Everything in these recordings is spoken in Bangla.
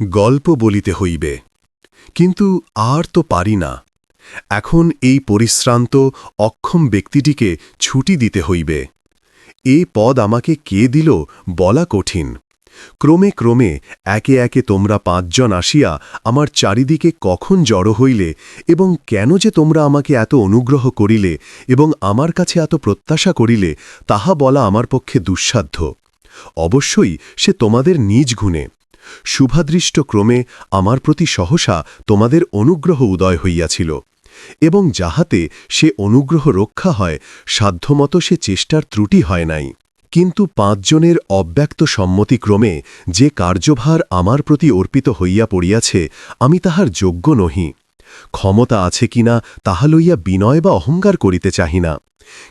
গল্প বলিতে হইবে। কিন্তু আর তো পারি না। এখন এই পরিশ্রান্ত, অক্ষম ব্যক্তিটিকে ছুটি দিতে হইবে। এ পদ আমাকে কে দিল বলা কঠিন। ক্রমে ক্রমে একে একে তোমরা পাঁচজন আসিয়া আমার চারিদিকে কখন জড়ো হইলে এবং কেন যে তোমরা আমাকে এত অনুগ্রহ করিলে এবং আমার কাছে এত প্রত্যাশা করিলে, তাহা বলা আমার পক্ষে দুঃসাধ্য। অবশ্যই সে তোমাদের নিজ গুণে। শুভাদৃষ্ট ক্রমে আমার প্রতি সহসা তোমাদের অনুগ্রহ উদয় হইয়াছিল, এবং যাহাতে সে অনুগ্রহ রক্ষা হয়, সাধ্যমতো সে চেষ্টার ত্রুটি হয় নাই। কিন্তু পাঁচজনের অব্যক্ত সম্মতিক্রমে যে কার্যভার আমার প্রতি অর্পিত হইয়া পড়িয়াছে, আমি তাহার যোগ্য নহি। ক্ষমতা আছে কিনা, তাহা লইয়া বিনয় বা অহংকার করিতে চাহি না।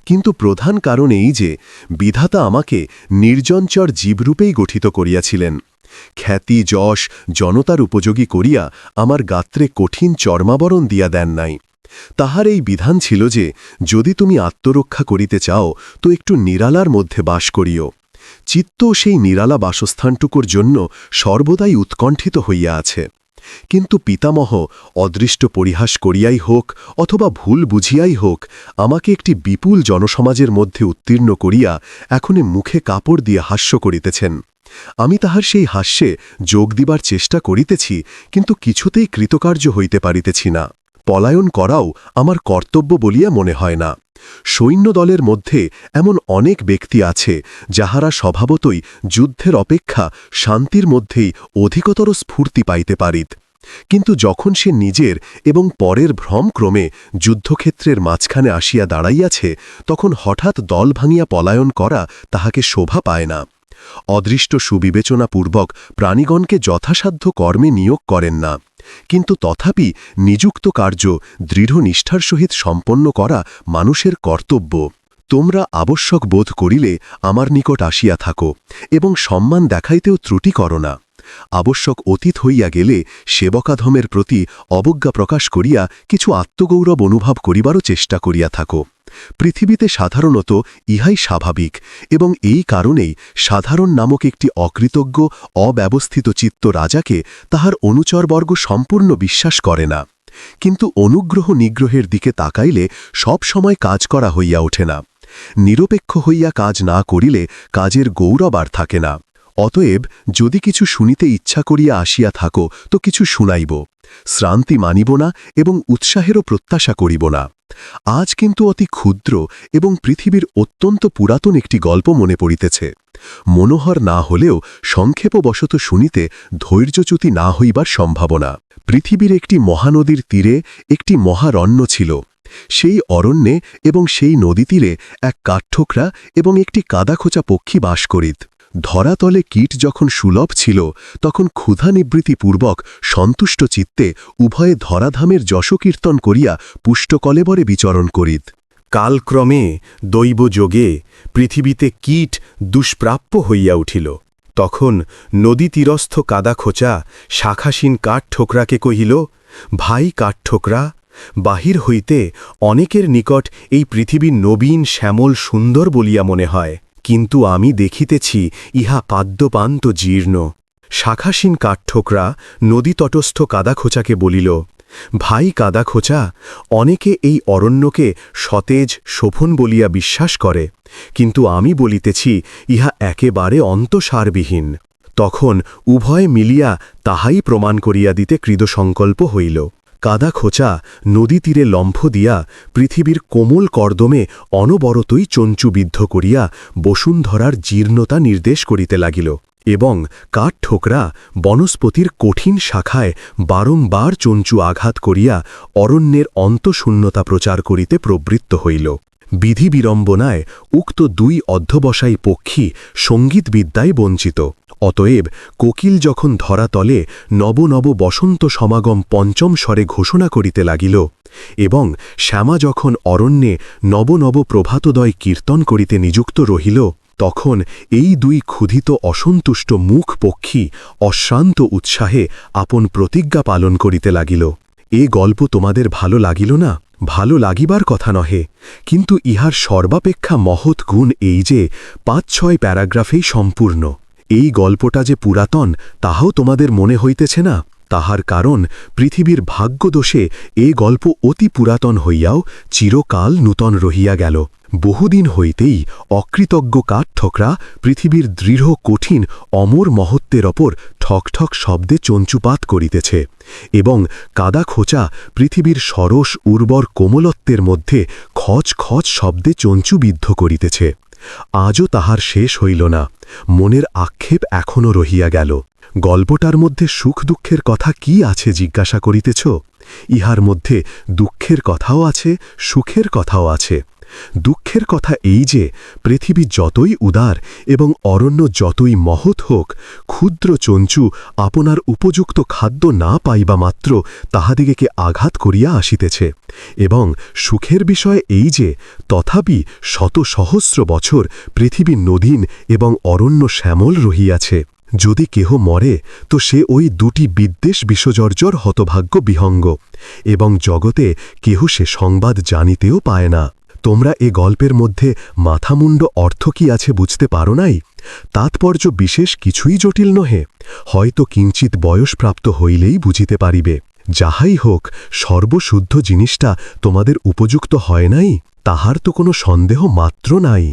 কিন্তু প্রধান কারণ এই যে, বিধাতা আমাকে নির্জনচর জীবরূপেই গঠিত করিয়াছিলেন। খ্যাতি, যশ, জনতার উপযোগী করিয়া আমার গাত্রে কঠিন চর্মাবরণ দিয়া দেন নাই। তাহার এই বিধান ছিল যে, যদি তুমি আত্মরক্ষা করিতে চাও, তো একটু নিরালার মধ্যে বাস করিও। চিত্ত সেই নিরালা বাসস্থানটুকুর জন্য সর্বদাই উৎকণ্ঠিত হইয়া আছে। কিন্তু পিতামহ, অদৃষ্ট পরিহাস করিয়াই হোক, অথবা ভুল বুঝিয়াই হোক, আমাকে একটি বিপুল জনসমাজের মধ্যে উত্তীর্ণ করিয়া এখনে মুখে কাপড় দিয়ে হাস্য করিতেছেন। আমি তাহার সেই হাস্যে যোগ দিবার চেষ্টা করিতেছি, কিন্তু কিছুতেই কৃতকার্য হইতে পারিতেছি না। পলায়ন করাও আমার কর্তব্য বলিয়া মনে হয় না। সৈন্যদলের মধ্যে এমন অনেক ব্যক্তি আছে, যাহারা স্বভাবতই যুদ্ধের অপেক্ষা শান্তির মধ্যেই অধিকতর স্ফূর্তি পাইতে পারিত। কিন্তু যখন সে নিজের এবং পরের ভ্রমক্রমে যুদ্ধক্ষেত্রের মাঝখানে আসিয়া দাঁড়াইয়াছে, তখন হঠাৎ দল ভাঙিয়া পলায়ন করা তাহাকে শোভা পায় না। অদৃষ্ট সুবিবেচনাপূর্বক প্রাণীগণকে যথাসাধ্য কর্মে নিয়োগ করেন না। কিন্তু তথাপি নিযুক্ত কার্য দৃঢ় নিষ্ঠার সহিত সম্পন্ন করা মানুষের কর্তব্য। তোমরা আবশ্যক বোধ করিলে আমার নিকট আসিয়া থাকো এবং সম্মান দেখাইতেও ত্রুটি করো না। আবশ্যক অতীত হইয়া গেলে সেবকাধমের প্রতি অবজ্ঞা প্রকাশ করিয়া কিছু আত্মগৌরব অনুভব করিবারও চেষ্টা করিয়া থাকো। পৃথিবীতে সাধারণত ইহাই স্বাভাবিক এবং এই কারণেই সাধারণ নামক একটি অকৃতজ্ঞ, অব্যবস্থিত চিত্ত রাজাকে তাহার অনুচরবর্গ সম্পূর্ণ বিশ্বাস করে না। কিন্তু অনুগ্রহ নিগ্রহের দিকে তাকাইলে সব সময় কাজ করা হইয়া ওঠে না। নিরপেক্ষ হইয়া কাজ না করিলে কাজের গৌরব আর থাকে না। অতএব যদি কিছু শুনিতে ইচ্ছা করিয়া আসিয়া থাকো, তো কিছু শুনাইব। শ্রান্তি মানিব না এবং উৎসাহেরও প্রত্যাশা করিব না। আজ কিন্তু অতি ক্ষুদ্র এবং পৃথিবীর অত্যন্ত পুরাতন একটি গল্প মনে পড়িতেছে। মনোহর না হলেও সংক্ষেপবশত শুনিতে ধৈর্যচ্যুতি না হইবার সম্ভাবনা। পৃথিবীর একটি মহানদীর তীরে একটি মহারণ্য ছিল। সেই অরণ্যে এবং সেই নদী তীরে এক কাঠঠোকরা এবং একটি কাদাখোঁচা পক্ষী বাস করিত। ধরাতলে কীট যখন সুলভ ছিল, তখন ক্ষুধা নিবৃত্তিপূর্বক সন্তুষ্ট চিত্তে উভয়ে ধরাধামের যশকীর্তন করিয়া পুষ্টকলেবরে বিচরণ করিত। কালক্রমে দৈবযোগে পৃথিবীতে কীট দুষ্প্রাপ্য হইয়া উঠিল। তখন নদী তীরস্থ কাদা খোঁচা শাখাসীন কাঠ ঠোকরাকে কহিল, ভাই কাঠ ঠোকরা বাহির হইতে অনেকের নিকট এই পৃথিবী নবীন, শ্যামল, সুন্দর বলিয়া মনে হয়। কিন্তু আমি দেখিতেছি ইহা পাদ্যপান্ত জীর্ণ। শাখাসীন কাঠঠোকরা নদীতটস্থ কাদাখোঁচাকে বলিল, ভাই কাদাখোঁচা, অনেকে এই অরণ্যকে সতেজ, শোভন বলিয়া বিশ্বাস করে, কিন্তু আমি বলিতেছি ইহা একেবারে অন্তসারবিহীন। তখন উভয় মিলিয়া তাহাই প্রমাণ করিয়া দিতে কৃদসংকল্প হইল। কাদা খোঁচা নদী তীরে লম্ফ দিয়া, পৃথিবীর কোমল কর্দমে অনবরতই চঞ্চুবিদ্ধ করিয়া বসুন্ধরার জীর্ণতা নির্দেশ করিতে লাগিল এবং কাঠ ঠোকরা বনস্পতির কঠিন শাখায় বারংবার চঞ্চু আঘাত করিয়া অরণ্যের অন্তশূন্যতা প্রচার করিতে প্রবৃত্ত হইল। বিধি বিড়ম্বনায় উক্ত দুই অধ্যবসায়ী পক্ষী সঙ্গীতবিদ্যায় বঞ্চিত। অতএব কোকিল যখন ধরাতলে নব নব বসন্ত সমাগম পঞ্চম স্বরে ঘোষণা করিতে লাগিল এবং শ্যামা যখন অরণ্যে নব নব প্রভাতদয় কীর্তন করিতে নিযুক্ত রহিল, তখন এই দুই ক্ষুধিত অসন্তুষ্ট মুখ পক্ষী অশ্রান্ত উৎসাহে আপন প্রতিজ্ঞা পালন করিতে লাগিল। এ গল্প তোমাদের ভালো লাগিল না? ভালো লাগিবার কথা নহে, কিন্তু ইহার সর্বাপেক্ষা মহৎ গুণ এই যে পাঁচ ছয় প্যারাগ্রাফেই সম্পূর্ণ। এই গল্পটা যে পুরাতন, তাহাও তোমাদের মনে হইতেছে না? তাহার কারণ পৃথিবীর ভাগ্যদোষে এ গল্প অতি পুরাতন হইয়াও চিরকাল নূতন রহিয়া গেল। বহুদিন হইতেই অকৃতজ্ঞ কাঠঠোকরা পৃথিবীর দৃঢ়, কঠিন, অমর মহত্বের ওপর ঠকঠক শব্দে চঞ্চুপাত করিতেছে এবং কাদা খোঁচা পৃথিবীর সরস, উর্বর কোমলত্বের মধ্যে খচ খচ শব্দে চঞ্চুবিদ্ধ করিতেছে। আজও তাহার শেষ হইল না। মনের আক্ষেপ এখনও রহিয়া গেল। গল্পটার মধ্যে সুখ দুঃখের কথা কি আছে জিজ্ঞাসা করিতেছ? ইহার মধ্যে দুঃখের কথাও আছে, সুখের কথাও আছে। দুঃখের কথা এই যে, পৃথিবী যতই উদার এবং অরণ্য যতই মহৎ হোক, ক্ষুদ্র চঞ্চু আপনার উপযুক্ত খাদ্য না পাইবা মাত্র তাহাদিগকে আঘাত করিয়া আসিতেছে। এবং সুখের বিষয় এই যে, তথাপি শত সহস্র বছর পৃথিবী নদীন এবং অরণ্য শ্যামল রহিয়াছে। যদি কেহ মরে, তো সে ওই দুটি বিদ্বেষ বিষজর্জর হতভাগ্য বিহঙ্গ। এবং জগতে কেহ সে সংবাদ জানিতেও পায় না। তোমরা এ গল্পের মধ্যে মাথামুণ্ড অর্থ কি আছে বুঝতে পারো নাই? তাৎপর্য বিশেষ কিছুই জটিল নহে। হয়তো কিঞ্চিত বয়সপ্রাপ্ত হইলেই বুঝিতে পারিবে। যাহাই হোক, সর্বশুদ্ধ জিনিসটা তোমাদের উপযুক্ত হয় নাই, তাহার তো কোনো সন্দেহ মাত্র নাই।